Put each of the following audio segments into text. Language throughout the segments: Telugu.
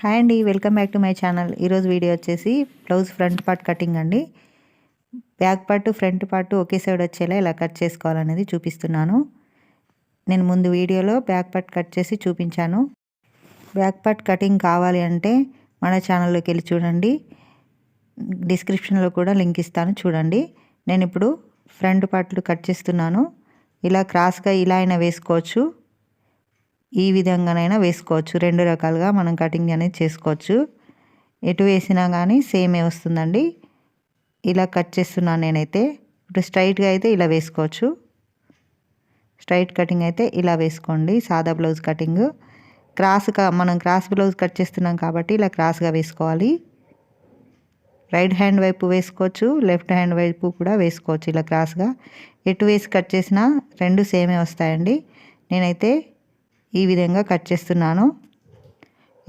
హాయ్ అండి welcome back to my channel. ఈరోజు వీడియో వచ్చేసి బ్లౌజ్ ఫ్రంట్ పార్ట్ కటింగ్ అండి. బ్యాక్ పార్ట్ ఫ్రంట్ పార్ట్ ఒకే సైడ్ వచ్చేలా ఇలా కట్ చేసుకోవాలనేది చూపిస్తున్నాను. నేను ముందు వీడియోలో బ్యాక్ పార్ట్ కట్ చేసి చూపించాను. బ్యాక్ పార్ట్ కటింగ్ కావాలి అంటే మన ఛానల్లోకి వెళ్ళి చూడండి. డిస్క్రిప్షన్లో కూడా లింక్ ఇస్తాను చూడండి. నేను ఇప్పుడు ఫ్రంట్ పార్ట్లు కట్ చేస్తున్నాను. ఇలా క్రాస్గా ఇలా అయినా వేసుకోవచ్చు. ఈ విధంగానైనా వేసుకోవచ్చు. రెండు రకాలుగా మనం కటింగ్ అనేది చేసుకోవచ్చు. ఎటు వేసినా కానీ సేమే వస్తుందండి. ఇలా కట్ చేస్తున్నాను నేనైతే. ఇప్పుడు స్ట్రైట్గా అయితే ఇలా వేసుకోవచ్చు. స్ట్రైట్ కటింగ్ అయితే ఇలా వేసుకోండి. సాదా బ్లౌజ్ కటింగ్. క్రాస్గా మనం క్రాస్ బ్లౌజ్ కట్ చేస్తున్నాం కాబట్టి ఇలా క్రాస్గా వేసుకోవాలి. రైట్ హ్యాండ్ వైపు వేసుకోవచ్చు. లెఫ్ట్ హ్యాండ్ వైపు కూడా వేసుకోవచ్చు ఇలా క్రాస్గా. ఎటు వేసి కట్ చేసినా రెండు సేమే వస్తాయండి. నేనైతే ఈ విధంగా కట్ చేస్తున్నాను.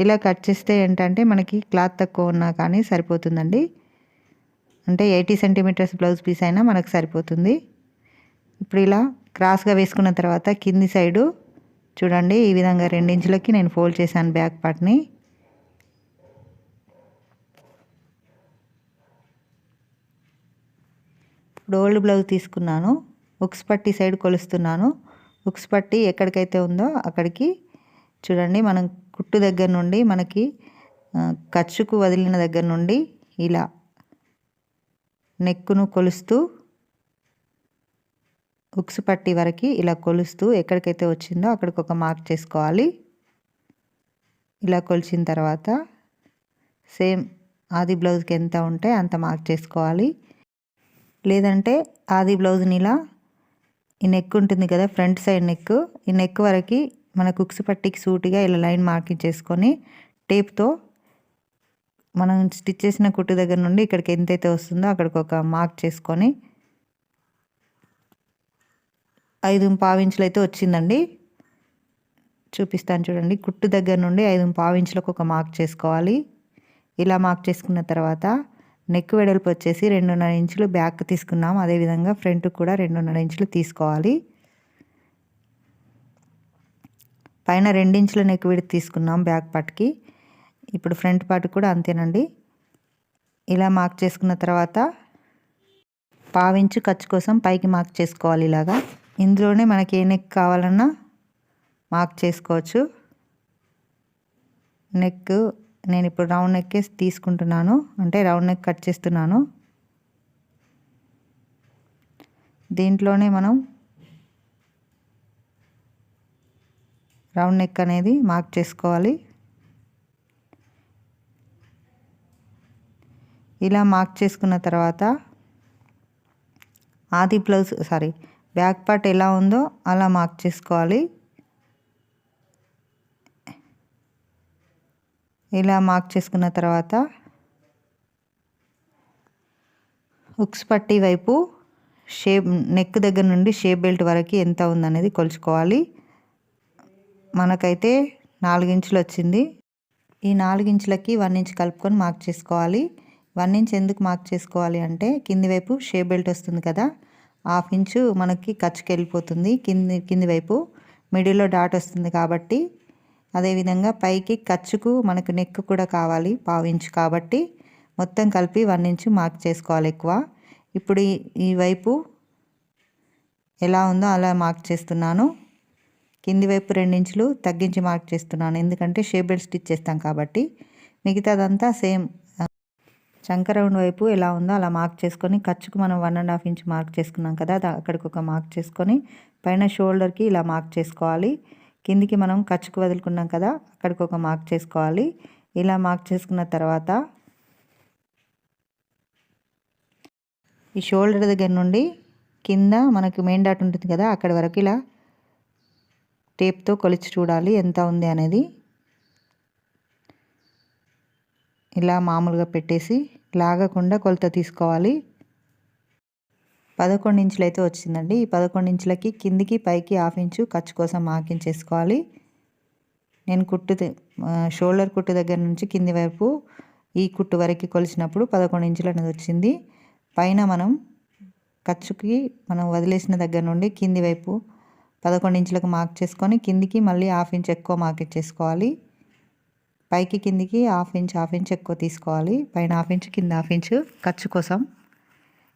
ఇలా కట్ చేస్తే ఏంటంటే మనకి క్లాత్ తక్కువ ఉన్నా కానీ సరిపోతుందండి. అంటే ఎయిటీ సెంటీమీటర్స్ బ్లౌజ్ పీస్ అయినా మనకు సరిపోతుంది. ఇప్పుడు ఇలా క్రాస్గా వేసుకున్న తర్వాత కింది సైడు చూడండి ఈ విధంగా రెండించులకి నేను ఫోల్డ్ చేశాను బ్యాక్ పార్ట్ని. ఇప్పుడు ఓల్డ్ బ్లౌజ్ తీసుకున్నాను. ఉక్స్ పట్టి సైడ్ కొలుస్తున్నాను. హుక్స్ పట్టి ఎక్కడికైతే ఉందో అక్కడికి చూడండి మనం కుట్టు దగ్గర నుండి మనకి ఖర్చుకు వదిలిన దగ్గర నుండి ఇలా నెక్కును కొలుస్తూ ఉక్స్ పట్టి వరకు ఇలా కొలుస్తూ ఎక్కడికైతే వచ్చిందో అక్కడికి ఒక మార్క్ చేసుకోవాలి. ఇలా కొలిచిన తర్వాత సేమ్ ఆది బ్లౌజ్కి ఎంత ఉంటే అంత మార్క్ చేసుకోవాలి. లేదంటే ఆది బ్లౌజ్ని ఇలా ఈ నెక్ ఉంటుంది కదా ఫ్రంట్ సైడ్ నెక్ ఈ నెక్ వరకు మన కుక్స్ పట్టికి సూటిగా ఇలా లైన్ మార్కింగ్ చేసుకొని టేప్తో మనం స్టిచ్ చేసిన కుట్టు దగ్గర నుండి ఇక్కడికి ఎంతైతే వస్తుందో అక్కడికి ఒక మార్క్ చేసుకొని ఐదు పావించులు అయితే వచ్చిందండి. చూపిస్తాను చూడండి. కుట్టు దగ్గర నుండి ఐదు పావించులకు ఒక మార్క్ చేసుకోవాలి. ఇలా మార్క్ చేసుకున్న తర్వాత నెక్ వెడల్పు వచ్చేసి రెండున్నర ఇంచులు బ్యాక్ తీసుకున్నాం అదేవిధంగా ఫ్రంట్ కూడా రెండున్నర ఇంచులు తీసుకోవాలి. పైన రెండించుల నెక్ విడి తీసుకున్నాం బ్యాక్ పార్ట్కి. ఇప్పుడు ఫ్రంట్ పార్ట్ కూడా అంతేనండి. ఇలా మార్క్ చేసుకున్న తర్వాత పావించు ఖర్చు కోసం పైకి మార్క్ చేసుకోవాలి ఇలాగా. ఇందులోనే మనకి ఏ నెక్ కావాలన్నా మార్క్ చేసుకోవచ్చు. నెక్ నేను ఇప్పుడు రౌండ్ నెక్కే తీసుకుంటున్నాను. అంటే రౌండ్ నెక్ కట్ చేస్తున్నాను. దీంట్లోనే మనం రౌండ్ నెక్ అనేది మార్క్ చేసుకోవాలి. ఇలా మార్క్ చేసుకున్న తర్వాత ఆది బ్లౌజ్ సారీ బ్యాక్ పార్ట్ ఎలా ఉందో అలా మార్క్ చేసుకోవాలి. ఇలా మార్క్ చేసుకున్న తర్వాత హుక్స్ పట్టి వైపు షేప్ నెక్ దగ్గర నుండి షేప్ బెల్ట్ వరకు ఎంత ఉందనేది కొలుచుకోవాలి. మనకైతే నాలుగించులు వచ్చింది. ఈ నాలుగించులకి వన్ ఇంచ్ కలుపుకొని మార్క్ చేసుకోవాలి. వన్ ఇంచ్ ఎందుకు మార్క్ చేసుకోవాలి అంటే కింది వైపు షేప్ బెల్ట్ వస్తుంది కదా హాఫ్ ఇంచు మనకి ఖర్చుకి వెళ్ళిపోతుంది కింది కింది వైపు మిడిల్లో డాట్ వస్తుంది కాబట్టి అదేవిధంగా పైకి ఖర్చుకు మనకు నెక్ కూడా కావాలి పావించు కాబట్టి. మొత్తం కలిపి వన్ ఇంచు మార్క్ చేసుకోవాలి ఎక్కువ. ఇప్పుడు ఈ వైపు ఎలా ఉందో అలా మార్క్ చేస్తున్నాను. కింది వైపు రెండించులు తగ్గించి మార్క్ చేస్తున్నాను. ఎందుకంటే షేప్ బెల్ట్ స్టిచ్ చేస్తాం కాబట్టి. మిగతాదంతా సేమ్ చంక రౌండ్ వైపు ఎలా ఉందో అలా మార్క్ చేసుకొని ఖర్చుకు మనం one and half inch mark చేసుకున్నాం కదా అక్కడికి ఒక మార్క్ చేసుకొని పైన షోల్డర్కి ఇలా మార్క్ చేసుకోవాలి. కిందికి మనం ఖర్చుకు వదులుకున్నాం కదా అక్కడికి ఒక మార్క్ చేసుకోవాలి. ఇలా మార్క్ చేసుకున్న తర్వాత ఈ షోల్డర్ దగ్గర నుండి కింద మనకి మెయిన్ డాట్ ఉంటుంది కదా అక్కడి వరకు ఇలా టేప్తో కొలిచి చూడాలి ఎంత ఉంది అనేది. ఇలా మామూలుగా పెట్టేసి లాగకుండా కొలత తీసుకోవాలి. పదకొండు ఇంచులు అయితే వచ్చిందండి. ఈ పదకొండు ఇంచులకి కిందికి పైకి హాఫ్ ఇంచు ఖర్చు కోసం మాకించేసుకోవాలి నేను కుట్టు షోల్డర్ కుట్టు దగ్గర నుంచి కింది వైపు ఈ కుట్టు వరకు కొలిచినప్పుడు పదకొండు ఇంచులు అనేది వచ్చింది. పైన మనం ఖర్చుకి మనం వదిలేసిన దగ్గర నుండి కింది వైపు పదకొండు ఇంచులకు మార్క్ చేసుకొని కిందికి మళ్ళీ హాఫ్ ఇంచ్ ఎక్కువ మార్క్ చేసుకోవాలి పైకి కిందికి హాఫ్ ఇంచ్ హాఫ్ ఇంచ్ ఎక్కువ తీసుకోవాలి. పైన హాఫ్ ఇంచ్ కింద హాఫ్ ఇంచ్ ఖర్చు కోసం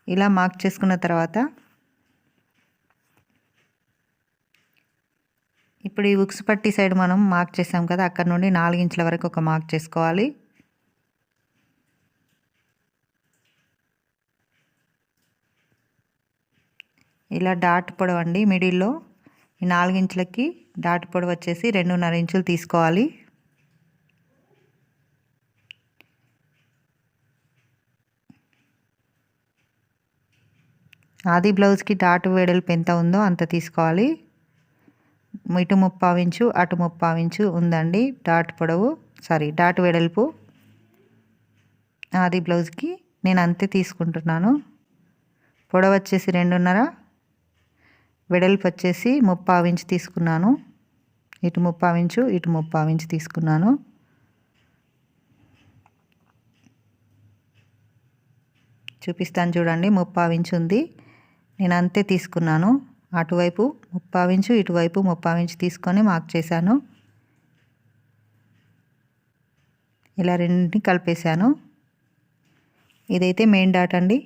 ఇలా మార్క్ చేసుకున్న తర్వాత ఇప్పుడు ఈ ఉక్స్ పట్టి సైడ్ మనం మార్క్ చేసాం కదా అక్కడ నుండి నాలుగు ఇంచుల వరకు ఒక మార్క్ చేసుకోవాలి. ఇలా డాట్ పొడవండి మిడిల్లో. ఈ నాలుగు ఇంచులకి డాట్ పొడవు వచ్చేసి రెండున్నర ఇంచులు తీసుకోవాలి. ఆది బ్లౌజ్కి డాటు వెడల్పు ఎంత ఉందో అంత తీసుకోవాలి. ఇటు ముప్పావించు అటు ముప్పావించు ఉందండి. డాట్ పొడవు సారీ డాట్ వెడల్పు. ఆది బ్లౌజ్కి నేను అంతే తీసుకుంటున్నాను. పొడవు వచ్చేసి రెండున్నర వెడల్పు వచ్చేసి ముప్పావించు తీసుకున్నాను. ఇటు ముప్పావించు ఇటు ముప్పావించు తీసుకున్నాను. చూపిస్తాను చూడండి ముప్పావించు ఉంది. నేను అంతే తీసుకున్నాను. అటువైపు ముప్పావించు ఇటువైపు ముప్పావించు తీసుకొని మార్క్ చేశాను. ఇలా రెండింటిని కలిపేశాను. ఇదైతే మెయిన్ డాట్ అండి.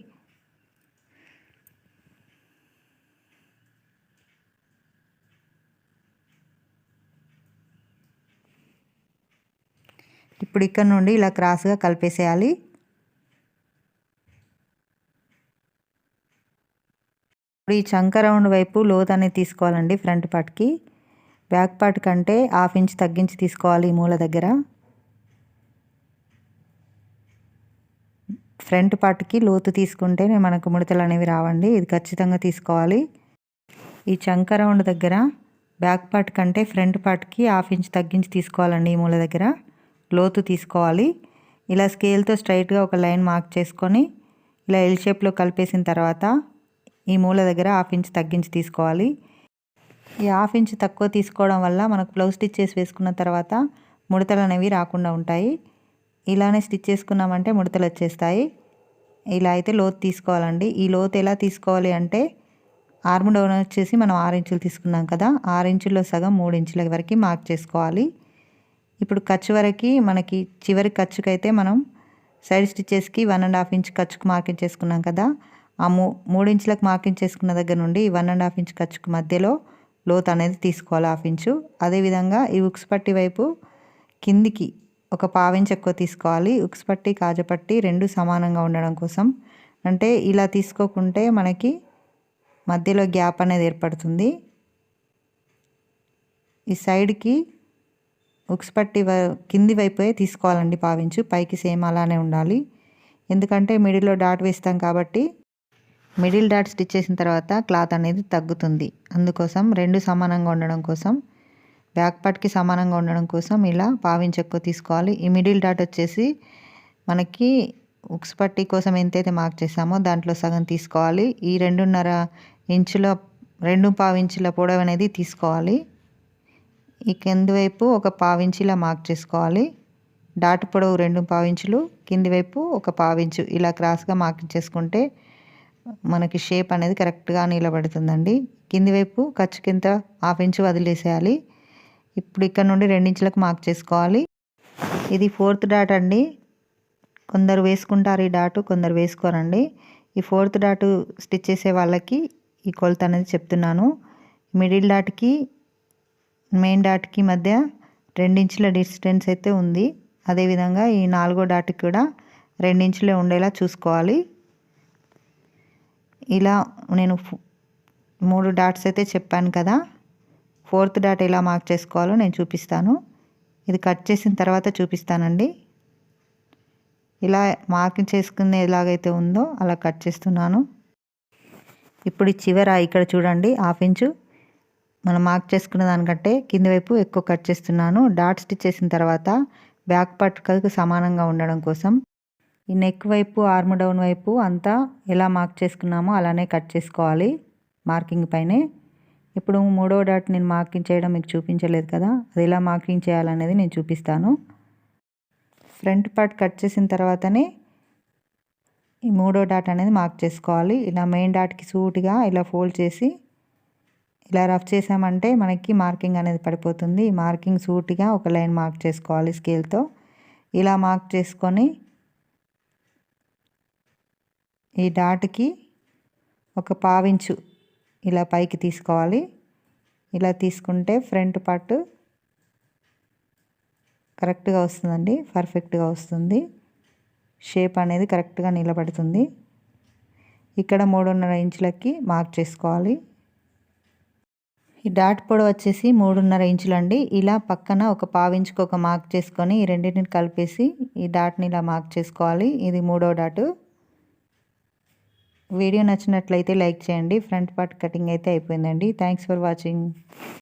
ఇప్పుడు ఇక్కడ నుండి ఇలా క్రాస్గా కలిపేసేయాలి. ఇప్పుడు ఈ చంక రౌండ్ వైపు లోత్ అనేది తీసుకోవాలండి ఫ్రంట్ పార్ట్కి. బ్యాక్ పార్ట్ కంటే హాఫ్ ఇంచ్ తగ్గించి తీసుకోవాలి ఈ మూల దగ్గర. ఫ్రంట్ పార్ట్కి లోతు తీసుకుంటే మనకు ముడతలు అనేవి రావండి. ఇది ఖచ్చితంగా తీసుకోవాలి. ఈ చంక రౌండ్ దగ్గర బ్యాక్ పార్ట్ కంటే ఫ్రంట్ పార్ట్కి హాఫ్ ఇంచ్ తగ్గించి తీసుకోవాలండి ఈ మూల దగ్గర. లోతు తీసుకోవాలి. ఇలా స్కేల్తో స్ట్రైట్గా ఒక లైన్ మార్క్ చేసుకొని ఇలా ఎల్ షేప్లో కలిపేసిన తర్వాత ఈ మూల దగ్గర హాఫ్ ఇంచ్ తగ్గించి తీసుకోవాలి. ఈ హాఫ్ ఇంచ్ తక్కువ తీసుకోవడం వల్ల మనకు బ్లౌజ్ స్టిచ్ చేసి వేసుకున్న తర్వాత ముడతలు అనేవి రాకుండా ఉంటాయి. ఇలానే స్టిచ్ చేసుకున్నామంటే ముడతలు వచ్చేస్తాయి. ఇలా అయితే లోతు తీసుకోవాలండి. ఈ లోతు ఎలా తీసుకోవాలి అంటే ఆర్మ్ డౌన్ వచ్చేసి మనం ఆరు ఇంచులు తీసుకున్నాం కదా ఆరు ఇంచుల్లో సగం మూడు ఇంచుల వరకు మార్క్ చేసుకోవాలి. ఇప్పుడు ఖర్చు వరకు మనకి చివరి ఖర్చుకైతే మనం సైడ్ స్టిచ్చెస్కి వన్ అండ్ హాఫ్ ఇంచ్ ఖర్చుకు మార్కింగ్ చేసుకున్నాం కదా ఆ మూ మూడు ఇంచులకు మార్కింగ్ చేసుకున్న దగ్గర నుండి వన్ అండ్ హాఫ్ ఇంచ్ ఖర్చుకు మధ్యలో లోత్ అనేది తీసుకోవాలి హాఫ్ ఇంచు. అదేవిధంగా ఈ ఉక్స్ పట్టి వైపు కిందికి ఒక పావించ్ ఎక్కువ తీసుకోవాలి. ఉక్స్ పట్టి కాజపట్టి రెండు సమానంగా ఉండడం కోసం. అంటే ఇలా తీసుకోకుంటే మనకి మధ్యలో గ్యాప్ అనేది ఏర్పడుతుంది. ఈ సైడ్కి ఉక్స్ పట్టి కింది వైపే తీసుకోవాలండి పావించు పైకి సేమ్ అలానే ఉండాలి. ఎందుకంటే మిడిల్లో డాట్ వేస్తాం కాబట్టి మిడిల్ డాట్ స్టిచ్ చేసిన తర్వాత క్లాత్ అనేది తగ్గుతుంది. అందుకోసం రెండు సమానంగా ఉండడం కోసం బ్యాక్ పార్ట్కి సమానంగా ఉండడం కోసం ఇలా పావించి ఎక్కువ తీసుకోవాలి. ఈ మిడిల్ డాట్ వచ్చేసి మనకి ఉక్స్ పట్టి కోసం ఎంతైతే మార్క్ చేసామో దాంట్లో సగం తీసుకోవాలి. ఈ రెండున్నర ఇంచుల రెండు పావించుల పొడవు అనేది తీసుకోవాలి. ఈ కింది వైపు ఒక పావించిలా మార్క్ చేసుకోవాలి. డాట్ పొడవు రెండు పావించులు కింది వైపు ఒక పావించు ఇలా క్రాస్గా మార్క్ చేసుకుంటే మనకి షేప్ అనేది కరెక్ట్గా నిలబడుతుందండి. కింది వైపు ఖర్చు కింద హాఫ్ ఇంచు వదిలేసేయాలి. ఇప్పుడు ఇక్కడ నుండి రెండించులకు మార్క్ చేసుకోవాలి. ఇది ఫోర్త్ డాట్ అండి. కొందరు వేసుకుంటారు ఈ డాటు కొందరు వేసుకోరండి. ఈ ఫోర్త్ డాటు స్టిచ్ చేసే వాళ్ళకి ఈ కొలత అనేది చెప్తున్నాను. మిడిల్ డాట్కి మెయిన్ డాట్కి మధ్య రెండించుల డిస్టెన్స్ అయితే ఉంది. అదేవిధంగా ఈ నాలుగో డాట్కి కూడా రెండించులే ఉండేలా చూసుకోవాలి. ఇలా నేను మూడు డాట్స్ అయితే చెప్పాను కదా. ఫోర్త్ డాట్ ఎలా మార్క్ చేసుకోవాలో నేను చూపిస్తాను. ఇది కట్ చేసిన తర్వాత చూపిస్తానండి. ఇలా మార్కింగ్ చేసుకునే ఎలాగైతే ఉందో అలా కట్ చేస్తున్నాను. ఇప్పుడు చివర ఇక్కడ చూడండి హాఫ్ ఇంచు. మనం మార్క్ చేసుకున్న దానికంటే కింది వైపు ఎక్కువ కట్ చేస్తున్నాను. డాట్ స్టిచ్ చేసిన తర్వాత బ్యాక్ పట్టుకలకు సమానంగా ఉండడం కోసం ఈ నెక్ వైపు ఆర్మ్ డౌన్ వైపు అంతా ఎలా మార్క్ చేసుకున్నామో అలానే కట్ చేసుకోవాలి మార్కింగ్ పైనే. ఇప్పుడు మూడో డాట్ నేను మార్కింగ్ చేయడం మీకు చూపించలేదు కదా అది ఎలా మార్కింగ్ చేయాలనేది నేను చూపిస్తాను. ఫ్రంట్ పార్ట్ కట్ చేసిన తర్వాతనే ఈ మూడో డాట్ అనేది మార్క్ చేసుకోవాలి. ఇలా మెయిన్ డాట్కి సూటిగా ఇలా ఫోల్డ్ చేసి ఇలా రఫ్ చేసామంటే మనకి మార్కింగ్ అనేది పడిపోతుంది. ఈ మార్కింగ్ సూటిగా ఒక లైన్ మార్క్ చేసుకోవాలి స్కేల్తో ఇలా మార్క్ చేసుకొని ఈ డాట్కి ఒక పావించు ఇలా పైకి తీసుకోవాలి. ఇలా తీసుకుంటే ఫ్రంట్ పార్ట్ కరెక్ట్గా వస్తుందండి పర్ఫెక్ట్గా వస్తుంది. షేప్ అనేది కరెక్ట్గా నిలబడుతుంది. ఇక్కడ మూడున్నర ఇంచులకి మార్క్ చేసుకోవాలి. ఈ డాట్ పొడవు వచ్చేసి మూడున్నర ఇంచులండి. ఇలా పక్కన ఒక పావించుకు ఒక మార్క్ చేసుకొని ఈ రెండింటిని కలిపేసి ఈ డాట్ని ఇలా మార్క్ చేసుకోవాలి. ఇది మూడో డాటు. వీడియో నచ్చినట్లయితే లైక్ చేయండి. ఫ్రంట్ పార్ట్ కటింగ్ అయితే అయిపోయిందండి. Thanks for watching